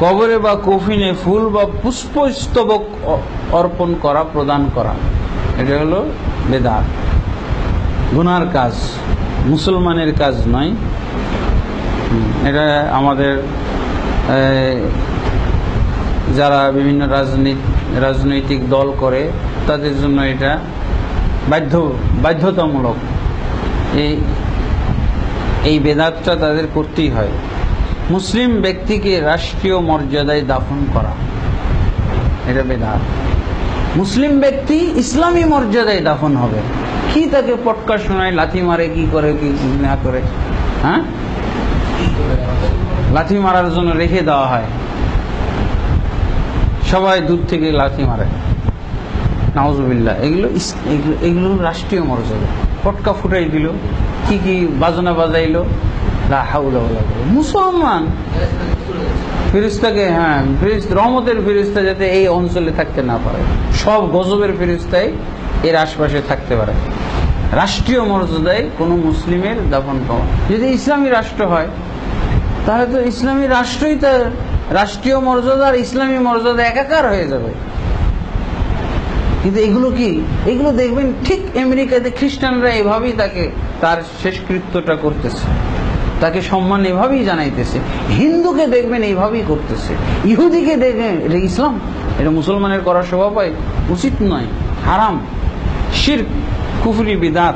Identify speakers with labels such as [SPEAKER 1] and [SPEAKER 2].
[SPEAKER 1] কবরে বা কফিনে ফুল বা পুষ্পস্তবক অর্পণ করা, প্রদান করা। এটা হলো বেদাত। গুনার কাজ, মুসলমানের কাজ নয়। এটা আমাদের যারা বিভিন্ন রাজনীতি, রাজনৈতিক দল করে, তাদের জন্য এটা বাধ্য, বাধ্যতামূলক। এই এই বেদাতটা তাদের করতেই হয়। মুসলিম ব্যক্তিকে রাষ্ট্রীয় মর্যাদায় দাফন করা। এটা বেদাত। মুসলিম ব্যক্তি ইসলামী মর্যাদায় দাফন হবে। কি তাকে পটকা শোনায়, লাথি মারে, কি করে, কি না করে? হ্যাঁ? লাথি মারার জন্য রেখে দেওয়া হয়। সবাই দূর থেকে লাথি মারে। নাউজুবিল্লাহ, এগুলো এগুলো এগুলো রাষ্ট্রীয় মর্যাদা। পটকা ফুটাই দিল, কি কি বাজনা বাজাইলো মুসলমান ফিরিস্তাকে হ্যাঁ রহমতের ফিরিস্তা যাতে এই অঞ্চলে থাকতে না পারে। সব গজবের ফিরিস্তাই এর আশপাশে থাকতে পারে। রাষ্ট্রীয় মর্যাদায় কোনো মুসলিমের দাফন পাওয়া। যদি ইসলামী রাষ্ট্র হয়, তাহলে তো ইসলামী রাষ্ট্রই তার রাষ্ট্রীয় মর্যাদা আর ইসলামী মর্যাদা একাকার হয়ে যাবে। কিন্তু এগুলো কি? এগুলো দেখবেন ঠিক আমেরিকাতে খ্রিস্টানরা এভাবেই তাকে তার শেষকৃত্যটা করতেছে। তাকে সম্মান এভাবেই জানাইতেছে। হিন্দুকে দেখবেন এইভাবেই করতেছে। ইহুদিকে দেখবেন, এটা ইসলাম। এটা মুসলমানের করার স্বভাব হয়। উচিত নয়। হারাম। শির কুফরি, বিদাত।